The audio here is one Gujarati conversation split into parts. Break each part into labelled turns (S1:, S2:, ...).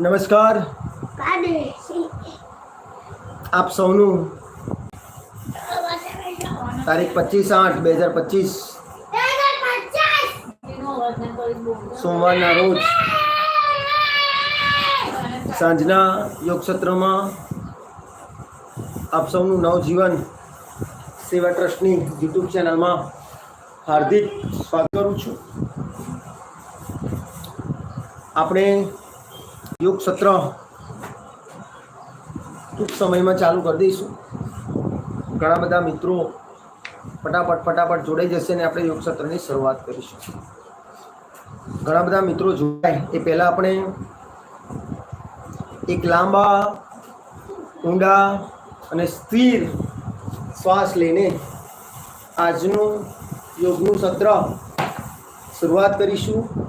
S1: નમસ્કાર. આપ સૌનું તારીખ પચીસ આઠ બે હજાર પચીસ. સોમવારના રોજ સાંજના યોગસત્રમાં આપ સૌનું નવજીવન સેવા ટ્રસ્ટની યુટ્યુબ ચેનલમાં હાર્દિક સ્વાગત કરું છું. આપણે યોગ સત્ર ટૂંક સમયમાં ચાલુ કરી દઈશું. ઘણા બધા મિત્રો ફટાફટ ફટાફટ જોડાઈ જશે ને આપણે યોગ સત્રની શરૂઆત કરીશું. ઘણા બધા મિત્રો જોડાય. એ પહેલાં આપણે એક લાંબા, ઊંડા અને સ્થિર શ્વાસ લઈને આજનું યોગનું સત્ર શરૂઆત કરીશું.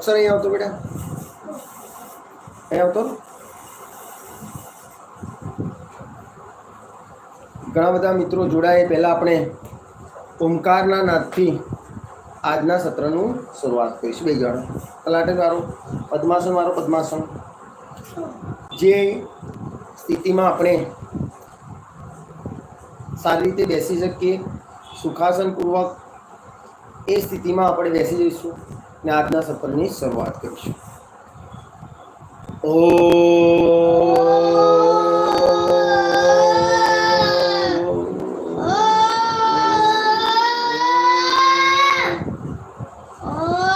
S1: અક્ષર અહીં આવતો બેટા. અહીં આવતો. ઘણા બધા મિત્રો જોડાય. પહેલાં આપણે ઓમકારના નાદથી આજના સત્રનું શરૂઆત કરીશું. બે જણ. તલાટે મારો પદ્માસન મારો પદ્માસન. જે સ્થિતિમાં આપણે સારી રીતે બેસી શકીએ, સુખાસનપૂર્વક એ સ્થિતિમાં આપણે બેસી જઈશું. ને આજના સત્રની શરૂઆત કરીશું. ઓ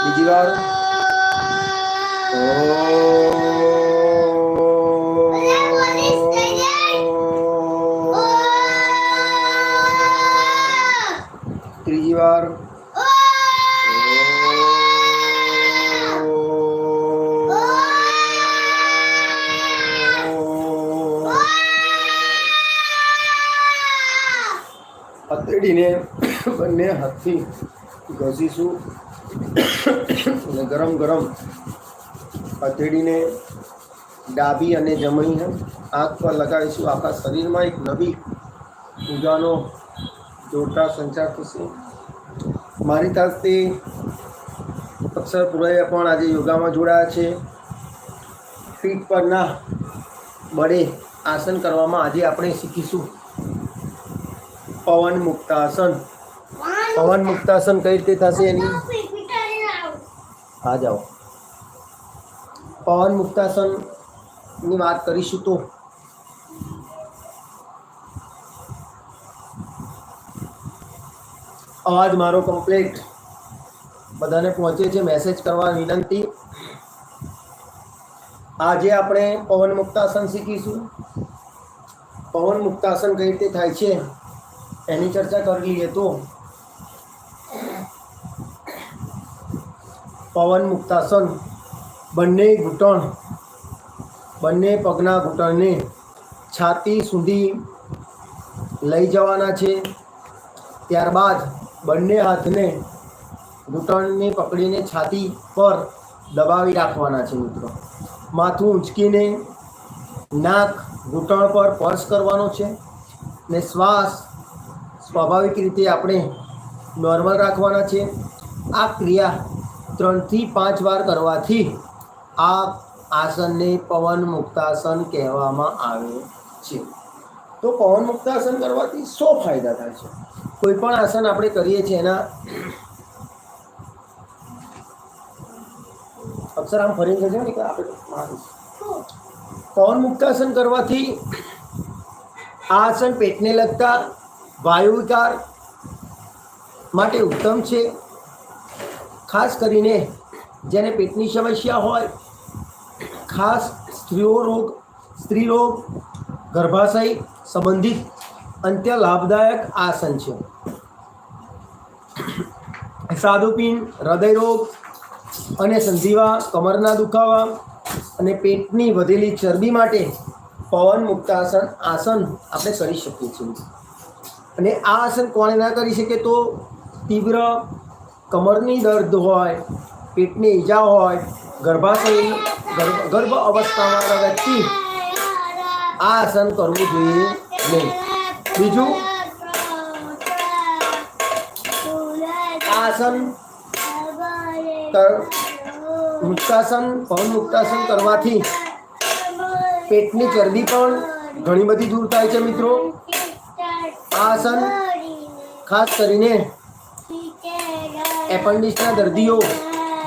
S1: બીજી વાર. હથેળીને બંને હાથથી ઘસીશું અને ગરમ ગરમ હથેળીને ડાબી અને જમણી આંખ પર લગાવીશું. આખા શરીરમાં એક નવી ઊર્જાનો જોરદાર સંચાર થશે. મારી તરફથી અક્ષર પુરાય પણ આજે યોગામાં જોડાયા છે. પીઠ પરના બળે આસન કરવામાં આજે આપણે શીખીશું. પવન મુક્તાસન. પવન મુક્તાસન કઈ રીતે થશે એની? આ જાઓ. પવન મુક્તાસનની વાત કરીશું તો. અવાજ મારો કમ્પ્લીટ બધાને પહોંચે છે મેસેજ કરવા વિનંતી. આજે આપણે પવન મુક્તાસન શીખીશું. પવન મુક્તાસન કઈ રીતે થાય છે? એની ચર્ચા કરી લઈએ તો પવન મુક્તાસન બંને ઘૂંટણ, બંને પગના ઘૂંટણને છાતી સુધી લઈ જવાના છે. ત્યારબાદ બંને હાથને ઘૂંટણને પકડીને છાતી પર દબાવી રાખવાના છે મિત્રો. માથું ઊંચકીને નાક ઘૂંટણ પર સ્પર્શ કરવાનો છે ને શ્વાસ સ્વાભાવિક રીતે આપણે નોર્મલ રાખવાના છે. આ ક્રિયા ત્રણથી પાંચ વાર કરવાથી આ આસનને પવન મુક્તાસન કહેવામાં આવે છે. તો પવન મુક્તાસન કરવાથી સો ફાયદા થાય છે. કોઈ પણ આસન આપણે કરીએ છીએ એના અક્ષર આમ ફરી જશે ને આપણે પવન મુક્તાસન કરવાથી આ આસન પેટને લગતા વાયુ માટે ઉત્તમ છે. ખાસ કરીને જેને પેટની સમસ્યા હોય, ખાસ સ્ત્રીઓ રોગ સ્ત્રી રોગ ગર્ભાશય સંબંધિત અંત્ય લાભદાયક આસન છે. સાદુપીન હૃદય રોગ અને સંધિવા, કમરના દુખાવા અને પેટની વધેલી ચરબી માટે પવન મુક્તાસન આસન આપણે કરી શકીએ છીએ. અને આ આસન કોણે ના કરી શકે તો તીવ્ર કમરની દર્દ હોય, પેટની ઈજા હોય ગર્ભાશય ગર્ભ અવસ્થામાં વ્યક્તિ આ આસન કરવું જોઈએ નહીં. બીજું આસન મુક્તાસન પવન મુક્તાસન કરવાથી પેટની ચરબી પણ ઘણી બધી દૂર થાય છે મિત્રો. આ આસન ખાસ કરીને એપન્ડિક્સના દર્દીઓ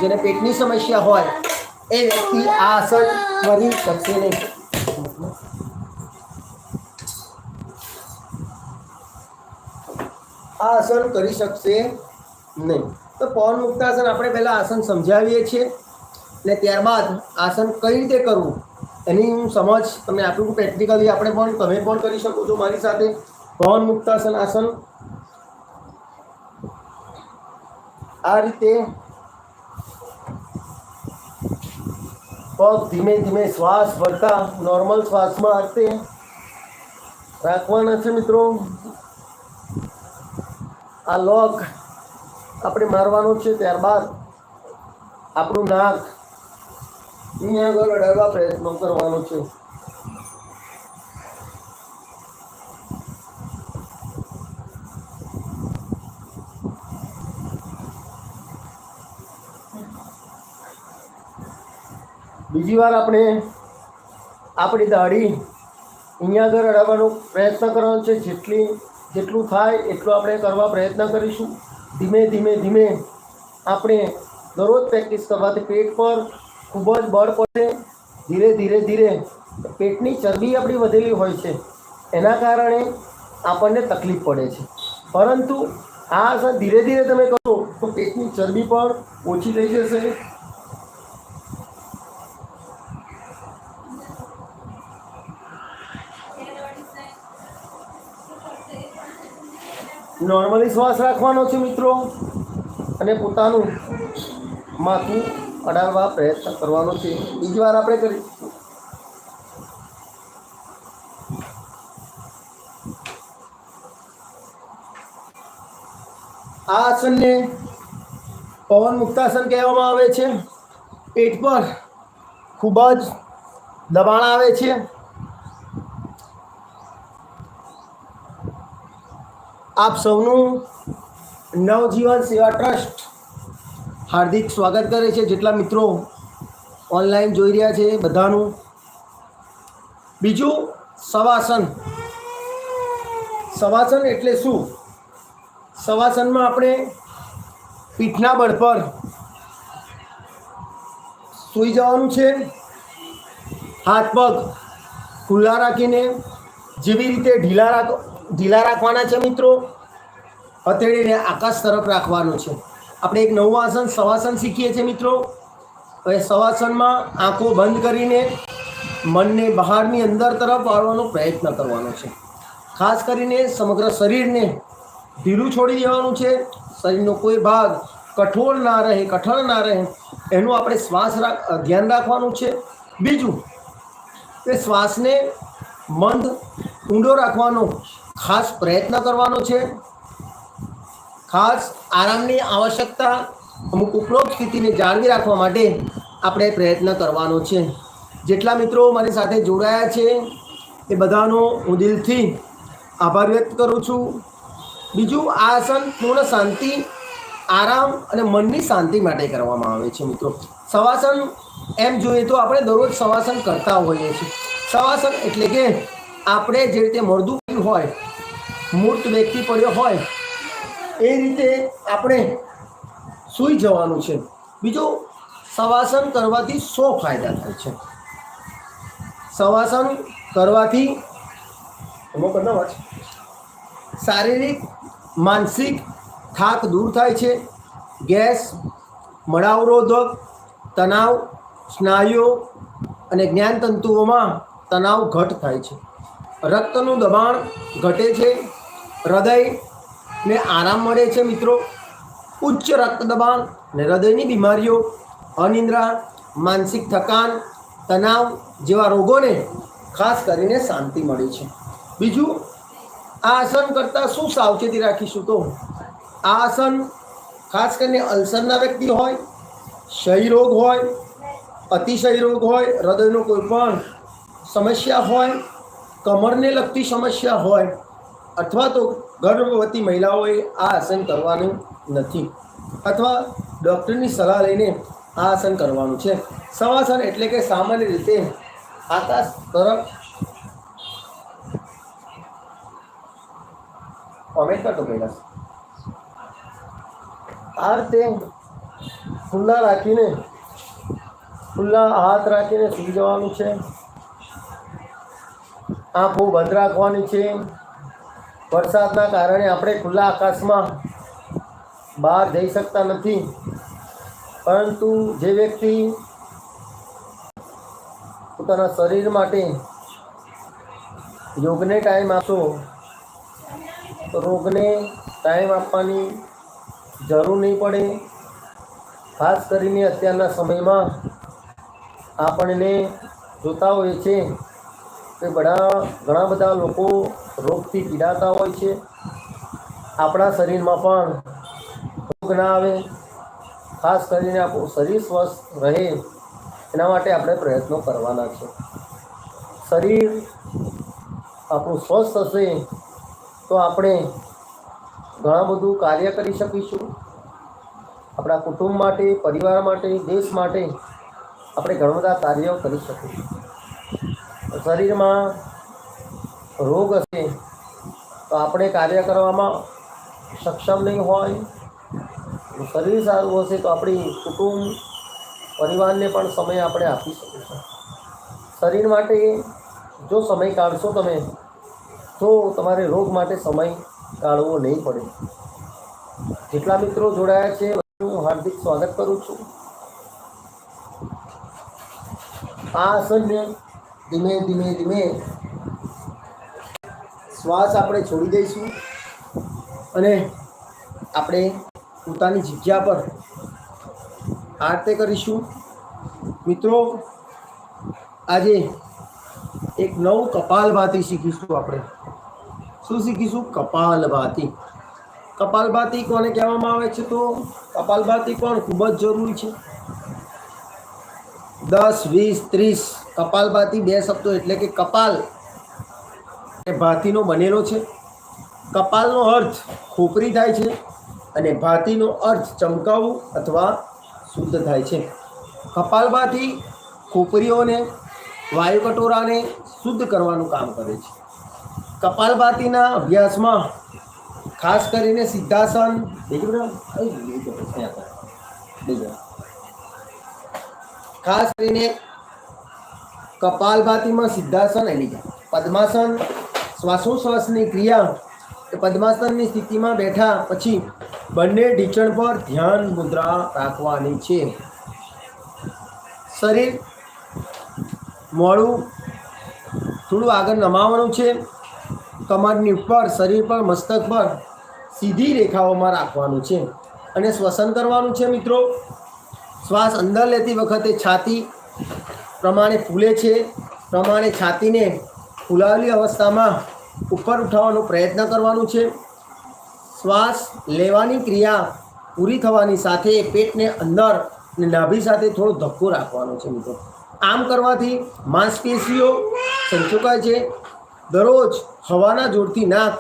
S1: જેને પેટની સમસ્યા હોય, એ વ્યક્તિ આ આસન કરી શકશે નહીં. આ આસન કરી શકશે નહીં. તો પવન મુક્તાસન આપણે પહેલાં આસન સમજાવીએ છીએ ને ત્યારબાદ આસન કઈ રીતે કરવું એની હું સમજ તમને આપ્યું પ્રેક્ટિકલી આપણે પણ, તમે પણ કરી શકો છો મારી સાથે. પવન મુક્તાસન આસન. આ રીતે પગ ધીમે ધીમે શ્વાસ ભરતા નોર્મલ શ્વાસમાં આ રાખવાના છે મિત્રો. આ લોક આપણે મારવાનું છે ત્યારબાદ આપણું નાક. અહીંયા આગળ અડાડવા પ્રયત્નો કરવાનો છે. બીજી વાર આપણે આપણી દાઢી અહીંયા આગળ અડાવવાનો પ્રયત્ન કરવાનો છે. જેટલી, જેટલું થાય એટલું આપણે કરવા પ્રયત્ન કરીશું. ધીમે ધીમે ધીમે આપણે દરરોજ પ્રેક્ટિસ કરવાથી પેટ પર ખૂબ જ બળ પડે. ધીરે ધીરે ધીરે પેટની ચરબી આપણી વધેલી હોય છે. એના કારણે આપણને તકલીફ પડે છે. પરંતુ આ આસન ધીરે ધીરે તમે કરો તો પેટની ચરબી પણ ઓછી થઈ જશે. નોર્મલી શ્વાસ રાખવાનો છે મિત્રો. અને પોતાનું માથું અડાડવા પ્રયત્ન કરવાનો છે. બીજી વાર આપણે કરીશું આ આસનને પવન મુક્તાસન કહેવામાં આવે છે. પેટ પર ખૂબ જ દબાણ આવે છે. આપ સૌનું નવજીવન સેવા ટ્રસ્ટ હાર્દિક સ્વાગત કરે છે. જેટલા મિત્રો ઓનલાઈન જોઈ રહ્યા છે બધાનું. બીજું, સવાસન. સવાસન એટલે શું? સવાસનમાં આપણે પીઠના બળ પર સૂઈ જવાનું છે. હાથ પગ ખુલ્લા રાખીને જેવી રીતે ઢીલા રાખ ઢીલા રાખવાના છે મિત્રો? હથેળીને આકાશ તરફ રાખવાનું છે. આપણે એક નવું આસન સવાસન શીખીએ છીએ મિત્રો. હવે સવાસનમાં આંખો બંધ કરીને મનને બહારની અંદર તરફ વાળવાનો પ્રયત્ન કરવાનો છે. ખાસ કરીને સમગ્ર શરીરને ઢીલું છોડી દેવાનું છે. શરીરનો કોઈ ભાગ કઠોળ ના રહે, કઠણ ના રહે, એનું આપણે શ્વાસ રાખ ધ્યાન રાખવાનું છે. બીજું, એ શ્વાસને મંદ ઊંડો રાખવાનો ખાસ પ્રયત્ન કરવાનો છે. ખાસ આરામની આવશ્યકતા, અમુક ઉપરોક્ત સ્થિતિને જાળવી રાખવા માટે આપણે પ્રયત્ન કરવાનો છે. જેટલા મિત્રો મારી સાથે જોડાયા છે, એ બધાનો હું દિલથી આભાર વ્યક્ત કરું છું. બીજું, આ આસન પૂર્ણ શાંતિ, આરામ અને મનની શાંતિ માટે કરવામાં આવે છે મિત્રો. સવાસન એમ જોઈએ તો આપણે દરરોજ સવાસન કરતા હોઈએ છીએ. સવાસન એટલે કે આપણે જે રીતે મળદું હોય મૂર્ત વ્યક્તિ પડ્યો હોય, એ રીતે આપણે સૂઈ જવાનું છે. બીજું સવાસન કરવાથી સો ફાયદા થાય છે. સવાસન કરવાથી શારીરિક, માનસિક થાક દૂર થાય છે. ગેસ, મળાવરોધક, તણાવ, સ્નાયુઓ અને જ્ઞાનતંતુઓમાં તણાવ ઘટ થાય છે. રક્તનું દબાણ ઘટે છે. હૃદયને આરામ મળે છે મિત્રો. ઉચ્ચ રક્ત દબાણ અને હૃદયની બીમારીઓ, અનિદ્રા, માનસિક થકાન, તણાવ જેવા રોગોને ખાસ કરીને શાંતિ મળે છે. બીજું આ આસન કરતાં શું સાવચેતી રાખીશું તો? આ આસન ખાસ કરીને અલ્સરના વ્યક્તિ હોય, ક્ષય રોગ હોય, અતિશય રોગ હોય, હૃદયનો કોઈ પણ સમસ્યા હોય, કમરને લગતી સમસ્યા હોય અથવા તો ગર્ભવતી મહિલાઓએ આ આસન કરવાનું નથી. અથવા ડૉક્ટરની સલાહ લઈને આ આસન કરવાનું છે. સવાસન એટલે કે સામાન્ય રીતે આકાશ તરફ કોમેન્ટ કરતો આ રીતે ખુલ્લા રાખીને, ખુલ્લા હાથ રાખીને સૂઈ જવાનું છે. આંખો બંધ રાખવાની છે. વરસાદના કારણે આપણે ખુલ્લા આકાશમાં બહાર જઈ શકતા નથી. પરંતુ જે વ્યક્તિ પોતાના શરીર માટે યોગને ટાઈમ આપશો તો રોગને ટાઈમ આપવાની જરૂર નહીં પડે. ખાસ કરીને અત્યારના સમયમાં આપણને જોતા હોઈએ છે કે બધા ઘણા બધા લોકો રોગથી પીડાતા હોય છે. આપણા શરીરમાં પણ રોગ ના આવે. ખાસ કરીને આપણું શરીર સ્વસ્થ રહે એના માટે આપણે પ્રયત્નો કરવાના છે. શરીર આપણું સ્વસ્થ હશે તો આપણે ઘણા બધું કાર્ય કરી શકીશું. આપણા કુટુંબ માટે, પરિવાર માટે, દેશ માટે આપણે ઘણા બધા કાર્યો કરી શકીશું. શરીરમાં રોગ હશે તો આપણે કાર્ય કરવામાં સક્ષમ નહીં હોય શરીર સારું હશે તો આપણી કુટુંબ, પરિવારને પણ સમય આપણે આપી શકીશું શરીર માટે જો સમય કાઢશો તમે, તો તમારે રોગ માટે સમય કાઢવો નહીં પડે. જેટલા મિત્રો જોડાયા છે હું હાર્દિક સ્વાગત કરું છું. આ આસનને ધીમે ધીમે ધીમે. શ્વાસ આપણે છોડી દઈશું અને આપણે પોતાની જગ્યા પર આરતે કરીશું. મિત્રો, આજે એક નવું કપાલભાતી શીખીશું આપણે. શું શીખીશું? કપાલભાતી કપાલભાતી કોને કહેવામાં આવે છે તો કપાલભાતી પણ ખૂબ જ જરૂરી છે. દસ, વીસ, ત્રીસ કપાલભાતી બે શબ્દો એટલે કે કપાલ એ ભાતીનો બનેલો છે. કપાલનો અર્થ ખોપરી થાય છે અને ભાતીનો અર્થ ચમકાવવું અથવા શુદ્ધ થાય છે. કપાલભાતી ખોપરીઓને વાયુ કટોરાને શુદ્ધ કરવાનું કામ કરે છે. કપાલભાતીના અભ્યાસમાં ખાસ કરીને સિદ્ધાસન. ખાસ કરીને કપાલભાતીમાં સિદ્ધાસન એની પદ્માસન શ્વાસોશ્વાસની ક્રિયા પદ્માસનની સ્થિતિમાં બેઠા પછી બંને ઢીચણ પર ધ્યાન મુદ્રા રાખવાની છે. શરીર મોડું થોડું આગળ નમાવાનું છે. કમરની ઉપર શરીર પર મસ્તક પર સીધી રેખાઓમાં રાખવાનું છે અને શ્વસન કરવાનું છે મિત્રો. શ્વાસ અંદર લેતી વખતે છાતી પ્રમાણે ફૂલે છે, પ્રમાણે છાતીને ફૂલાવેલી અવસ્થામાં ઉપર ઉઠાવવાનો પ્રયત્ન કરવાનું છે. શ્વાસ લેવાની ક્રિયા પૂરી થવાની સાથે પેટને અંદર અને નાભી સાથે થોડો ધક્કો રાખવાનો છે મિત્રો. આમ કરવાથી માંસપેશીઓ સંચોકાય છે. દરરોજ હવાના જોડથી નાક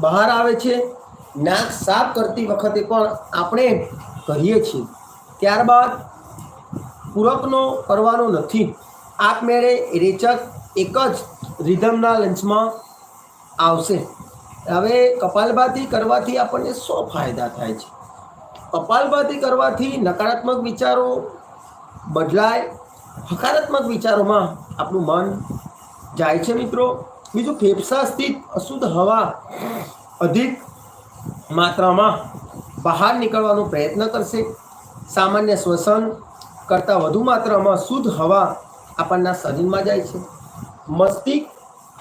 S1: બહાર આવે છે. નાક સાફ કરતી વખતે પણ આપણે કરીએ છીએ. ત્યારબાદ પૂરકનો કરવાનો નથી. આપમેળે રેચક એક જ રિધમના લંચમાં આવશે. હવે કપાલભાતી કરવાથી આપણને સો ફાયદા થાય છે? કપાલભાતી કરવાથી નકારાત્મક વિચારો બદલાય. હકારાત્મક વિચારોમાં આપણું મન જાય છે મિત્રો. બીજું ફેફસા સ્થિત અશુદ્ધ હવા અધિક માત્રામાં બહાર નીકળવાનો પ્રયત્ન કરશે. સામાન્ય શ્વસન કરતાં વધુ માત્રામાં શુદ્ધ હવા આપણના શરીરમાં જાય છે. મસ્તિષ્ક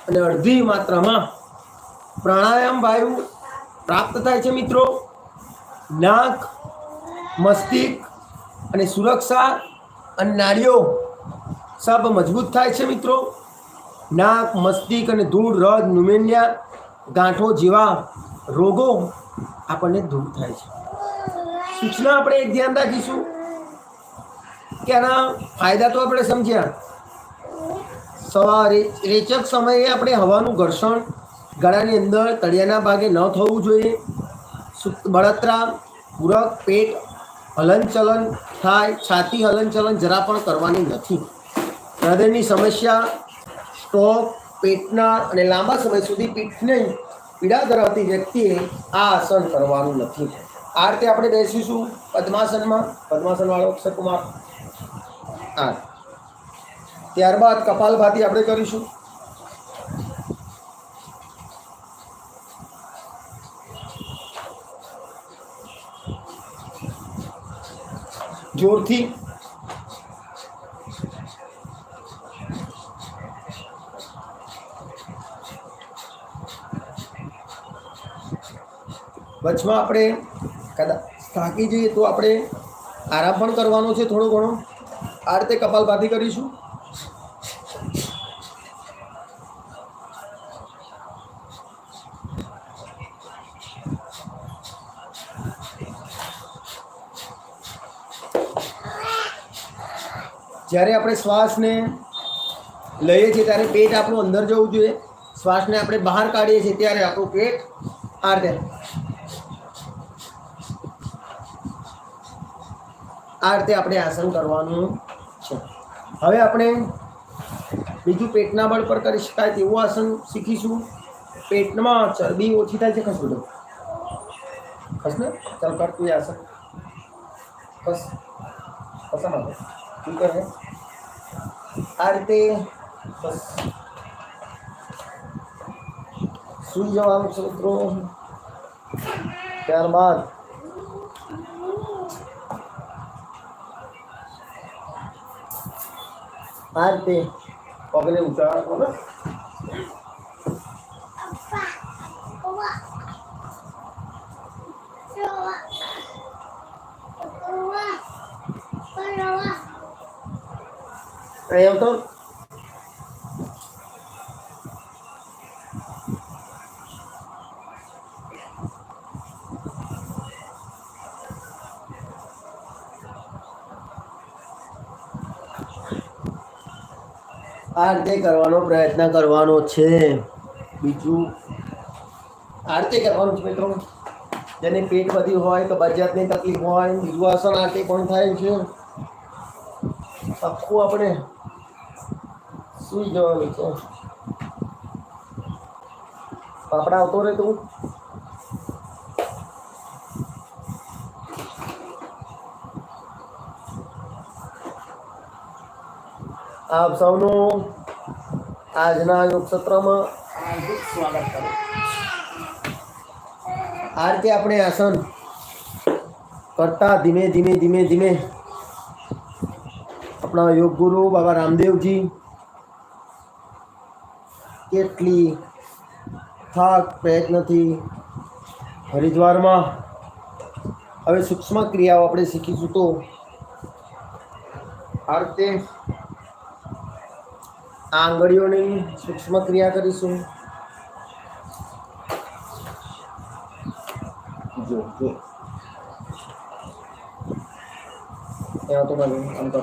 S1: અને અડધી માત્રામાં પ્રાણાયામ વાયુ પ્રાપ્ત થાય છે મિત્રો. નાક, મસ્તિષ્ક અને સુરક્ષા અને નાળીઓ સબ મજબૂત થાય છે મિત્રો. નાક, મસ્તિષ્ક અને ધૂળ રજ ન્યુમેનિયા ગાંઠો જેવા રોગો આપણને દૂર થાય છે. સૂચના આપણે એક ધ્યાન રાખીશું. કે આના ફાયદા તો આપણે સમજ્યા. સવારે રેચક સમયે આપણે હવાનું ઘર્ષણ, ગળાની અંદર તળિયાના ભાગે ન થવું જોઈએ. બળતરા, પૂરક, પેટ, હલનચલન થાય, છાતી હલનચલન જરા પણ કરવાની નથી. હૃદયની સમસ્યા, સ્ટ્રોક, પેટના અને લાંબા સમય સુધી પીઠને પીડા ધરાવતી વ્યક્તિએ આ આસન કરવાનું નથી. આ રીતે આપણે બેસીશું પદ્માસનમાં. પદ્માસન વાળો અક્ષર કુમાર આ ત્યારબાદ કપાલભાતી આપણે કરીશું. જોરથી. વચમાં આપણે કદાચ થાકી જઈએ તો આપણે આરામ પણ કરવાનો છે થોડો ઘણો. આ રીતે કપાલભાતી કરીશું. જ્યારે આપણે શ્વાસને લઈએ છીએ ત્યારે પેટ આપણું અંદર જવું જોઈએ. શ્વાસને આપણે બહાર કાઢીએ છીએ ત્યારે આપણું પેટ આ રીતે આ રીતે આપણે આસન કરવાનું. હવે આપણે બીજું પેટના બળ પર કરી શકાય તેવું આસન શીખીશું. પેટમાં ચરબી ઓછી થાય છે, ખસ બધું? ખસ ને? ચાલ કર તું આસન. ખસ. ખસા તું. કરે આ રીતે બસ સુઈ જવાનું છે, મિત્રો. ત્યારબાદ આ રીતે પગને ઊંચા રાખો ને આ કરવાનો પ્રયત્ન કરવાનો છે. બીજું આ કરવાનું છે મિત્રો. જેને પેટ બધી હોય કે બજાતની તકલીફ હોય, બીજું આસન આ પણ થાય છે. આખું આપણે સુઈ જવાનું છે. પાપડા આવતો રહે તું આપ સૌનું આજના યોગ સત્રમાં હાર્દિક સ્વાગત કરું. આ રીતે આપણે આસન કરતા ધીમે ધીમે ધીમે ધીમે આપણા યોગ ગુરુ બાબા રામદેવજી કેટલી થાક પ્રયત્નથી હરિદ્વારમાં હવે સૂક્ષ્મ ક્રિયાઓ આપણે શીખીશું તો આ રીતે આંગળીઓની સૂક્ષ્મ ક્રિયા કરીશું. જો જો. ત્યાં તો મને આમ કરો.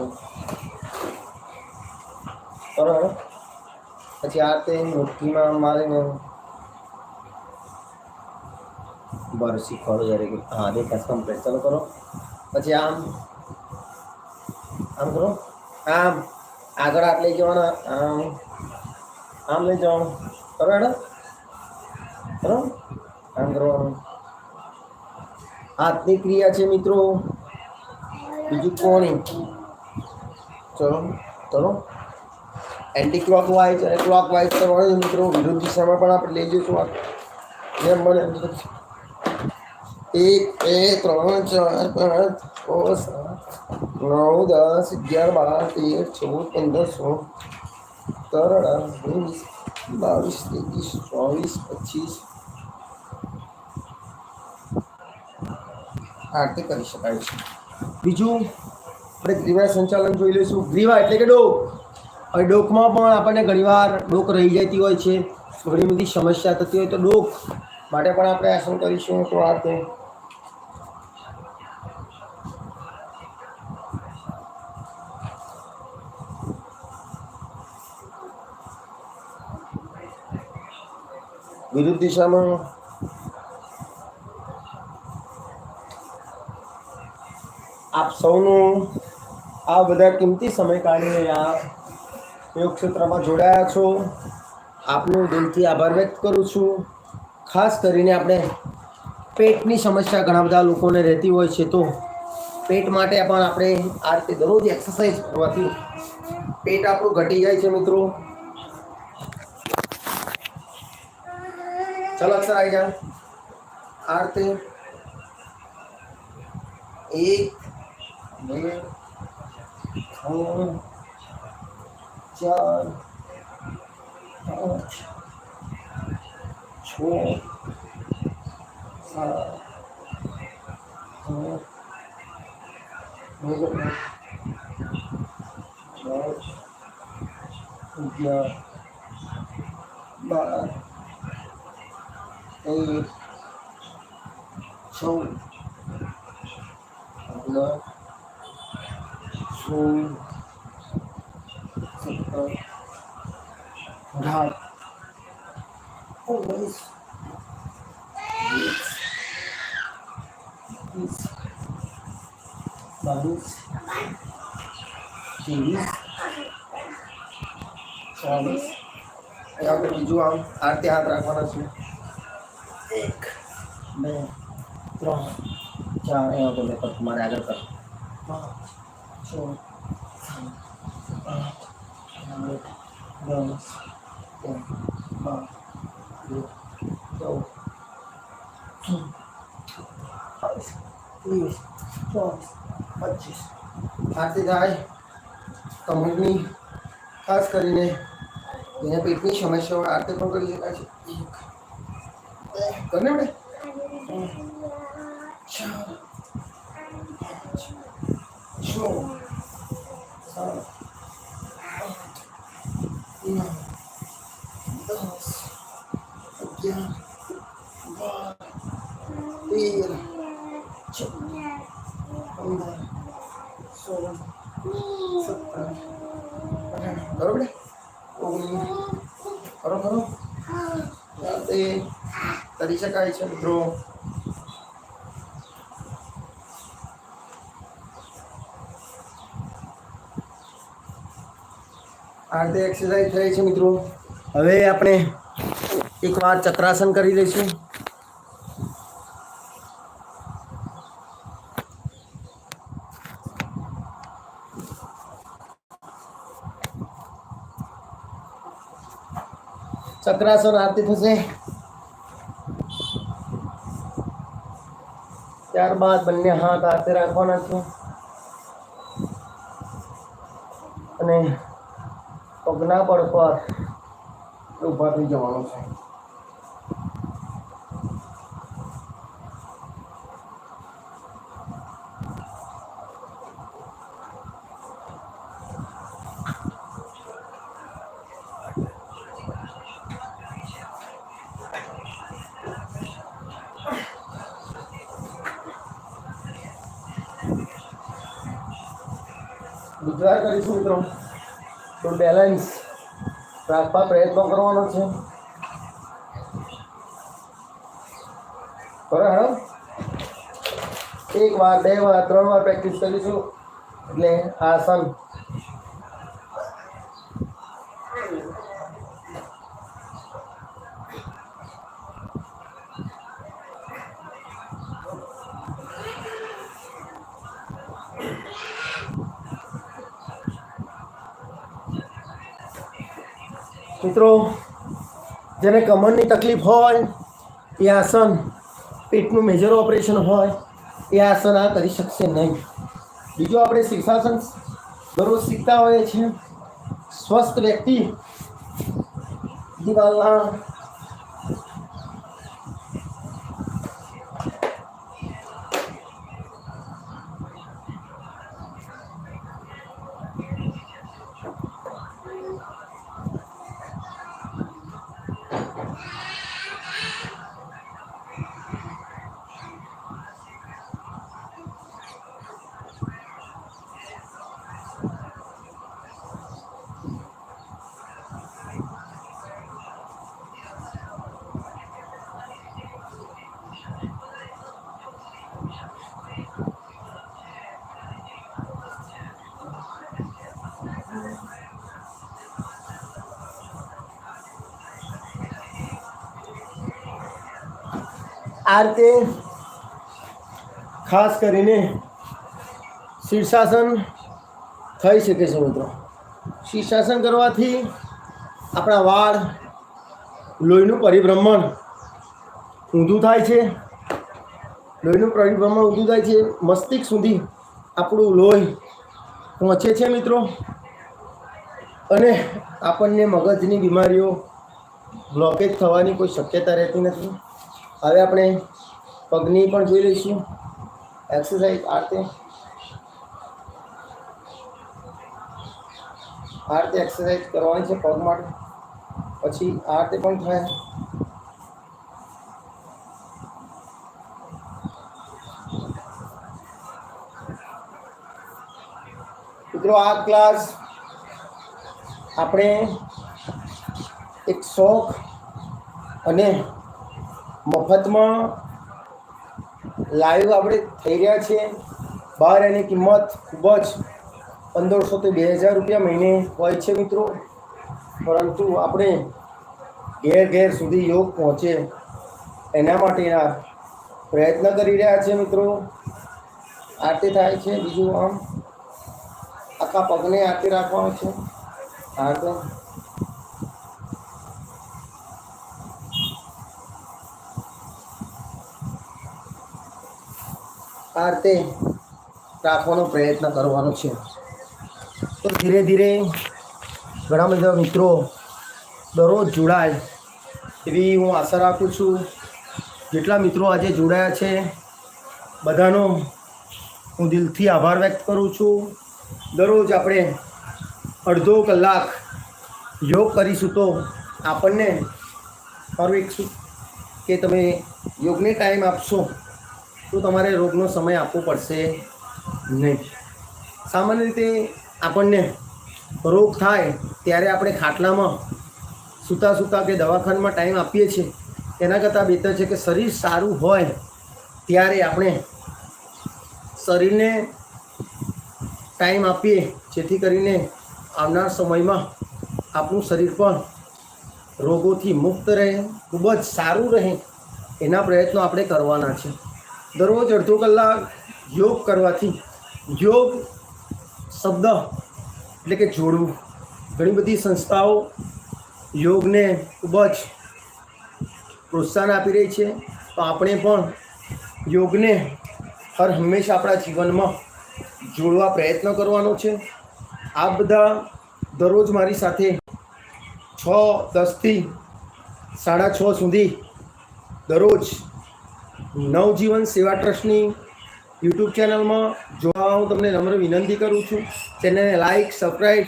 S1: બરાબર પછી આ તે મુઠ્ઠીમાં મારીને બરસી શીખવાડો જ્યારે હા દેખાશ કમ્પ્લીટ ચાલો કરો. પછી આમ આમ કરો. આમ. આગળ હાથ લઈ જવાના. આમ આમ લઈ જવાનું. કરો હેડો? કરો આમ કરવાનું. હાથની ક્રિયા છે મિત્રો. બીજું કોણી ચલો ચલો. એન્ટી ક્લોક વાઇઝ અને ક્લોક વાઇઝ કરવાનું મિત્રો. વિરુદ્ધ દિશામાં પણ આપણે લઈ જઈશું આ જેમ બને. એક, બે, ત્રણ, ચાર, પાંચ, છ નવ દસ અગિયાર બાર તેર ચૌદ પંદર સોળ અઢાર ઓગણીસ બાવીસ, ત્રેવીસ, ચોવીસ, પચીસ. આ રીતે કરી શકાય છે. બીજું, આપણે ગ્રીવા સંચાલન જોઈ લઈશું. ગ્રીવા એટલે કે ડોક. હવે ડોકમાં પણ આપણને ઘણીવાર ડોક રહી જતી હોય છે. ઘણી બધી સમસ્યા થતી હોય તો ડોક માટે પણ આપણે આસન કરીશું તો. આ વિરુદ્ધ દિશામાં? આપ સૌનું આ બધા કિંમતી સમય કાઢીને આ યોગ ક્ષેત્રમાં જોડાયા છો. આપનું દિલથી આભાર વ્યક્ત કરું છું. ખાસ કરીને આપણે પેટની સમસ્યા ઘણા બધા લોકોને રહેતી હોય છે તો પેટ માટે પણ આપણે આ રીતે દરરોજ એક્સરસાઇઝ કરવાથી પેટ આપણું ઘટી જાય છે મિત્રો. ચલો અક્ષર આવી જાઓ આ રીતે એક બે ત્રણ ચાર પાંચ છ સાત આઠ નવ દસ અગિયાર બાર તેર ચૌદ પંદર સોળ સત્તર અઢાર ઓગણીસ વીસ એકવીસ બાવીસ ત્રેવીસ ચોવીસ અહીંયા આપણે બીજું આમ આ રીતે હાથ રાખવાના છે એક બે ત્રણ. ચાર અહીંયા તો મેં તમારે આગળ કરો. પાંચ છ આઠ નવ અગિયાર બાર ચૌદ બાવીસ ચોવીસ પચીસ આરતી થાય કમરની ખાસ કરીને જેને પેટની સમસ્યાઓ આરતી પણ કરી શકાય છે. એક. કરને બેટા ચાર પાંચ છ સાત આઠ નવ દસ અગિયાર બાર તેર ચૌદ પંદર સોળ સત્તર અઢાર બરોબર ઓગણીસ ખરો ખરો તે કરી શકાય છે મિત્રો? આ એક્સરસાઇઝ થઈ છે મિત્રો. હવે આપણે એક વાર ચક્રાસન કરી લઈશું. ચક્રાસન આરતી થશે. ત્યારબાદ બંને હાથ હાથે રાખવાના છે. અને પગના પર પર ઊભા થઈ જવાનું છે. વિચાર કરીશું મિત્રો. તો બેલેન્સ રાખવા પ્રયત્ન કરવાનો છે. બરાબર? એક વાર, બે વાર, ત્રણ વાર પ્રેક્ટિસ કરીશું. એટલે આસન મિત્રો, જેને કમરની તકલીફ હોય, એ આસન પેટનું મેજર ઓપરેશન હોય, એ આસન આ કરી શકશે નહીં. બીજું આપણે શીર્ષાસન દરરોજ શીખતા હોઈએ છીએ. સ્વસ્થ વ્યક્તિ દિવાલના આ રીતે ખાસ કરીને શીર્ષાસન થઈ શકે છે મિત્રો. શીર્ષાસન કરવાથી આપણા વાળ, લોહીનું પરિભ્રમણ ઊંધું થાય છે. લોહીનું પરિભ્રમણ ઊંધું થાય છે. મસ્તિષ્ક સુધી આપણું લોહી પહોંચે છે મિત્રો. અને આપણને મગજની બીમારીઓ બ્લોકેજ થવાની કોઈ શક્યતા રહેતી નથી. હવે આપણે પગની પણ જોઈ લઈશું. એક્સરસાઇઝ આ રીતે આ રીતે એક્સરસાઇઝ કરવાની છે પગ માટે. પછી આ રીતે પણ થાય. મિત્રો, આ ક્લાસ આપણે એક શોખ અને મફતમાં લાઈવ આપણે થઈ રહ્યા છીએ. બહાર એની કિંમત ખૂબ જ પંદરસો થી બે હજાર રૂપિયા મહિને હોય છે મિત્રો. પરંતુ આપણે ઘેર ઘેર સુધી યોગ પહોંચે એના માટેના પ્રયત્ન કરી રહ્યા છે મિત્રો. આરતી થાય છે, બીજું આમ આખા પગને આરતી રાખવાનો છે. આ આ રીતે રાખવાનો પ્રયત્ન કરવાનો છે. તો ધીરે ધીરે ઘણા બધા મિત્રો દરરોજ જોડાય એવી હું આશા રાખું છું. જેટલા મિત્રો આજે જોડાયા છે, બધાનો હું દિલથી આભાર વ્યક્ત કરું છું. દરરોજ આપણે અડધો કલાક યોગ કરીશું તો આપણને મારું એક કે તમે યોગને ટાઈમ આપશો. તો તમારે રોગનો સમય આપવો પડશે નહીં. સામાન્ય રીતે આપણને રોગ થાય ત્યારે આપણે ખાટલામાં સૂતા સૂતા કે દવાખાનામાં ટાઈમ આપીએ છીએ. એના કરતાં બહેતર છે કે શરીર સારું હોય ત્યારે આપણે શરીરને ટાઈમ આપીએ, જેથી કરીને આવનાર સમયમાં આપણું શરીર પણ રોગોથી મુક્ત રહે, ખૂબ જ સારું રહે એના પ્રયત્નો આપણે કરવાના છે. દરરોજ અડધો કલાક યોગ કરવાથી યોગ, શબ્દ એટલે કે જોડવું ઘણી બધી સંસ્થાઓ યોગને ખૂબ જ પ્રોત્સાહન આપી રહી છે. તો આપણે પણ યોગને હર હંમેશા આપણા જીવનમાં જોડવા પ્રયત્ન કરવાનો છે. આ બધા દરરોજ મારી સાથે છ દસથી સાડા છ સુધી દરરોજ નવજીવન સેવા ટ્રસ્ટની યુટ્યુબ ચેનલમાં જોવા હું તમને નમ્ર વિનંતી કરું છું. ચેનલને લાઈક સબસ્ક્રાઈબ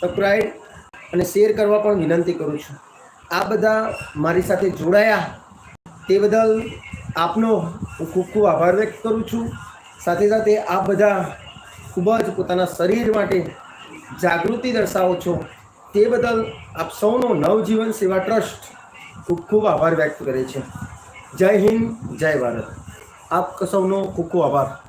S1: સબસ્ક્રાઈબ અને શેર કરવા પણ વિનંતી કરું છું. આ બધા મારી સાથે જોડાયા. તે બદલ આપનો હું ખૂબ ખૂબ આભાર વ્યક્ત કરું છું. સાથે સાથે આ બધા ખૂબ જ પોતાના શરીર માટે જાગૃતિ દર્શાવો છો. તે બદલ આપ સૌનો નવજીવન સેવા ટ્રસ્ટ ખૂબ ખૂબ આભાર વ્યક્ત કરે છે. જય હિન્દ જય ભારત. આપ સૌનો ખૂબ ખૂબ આભાર.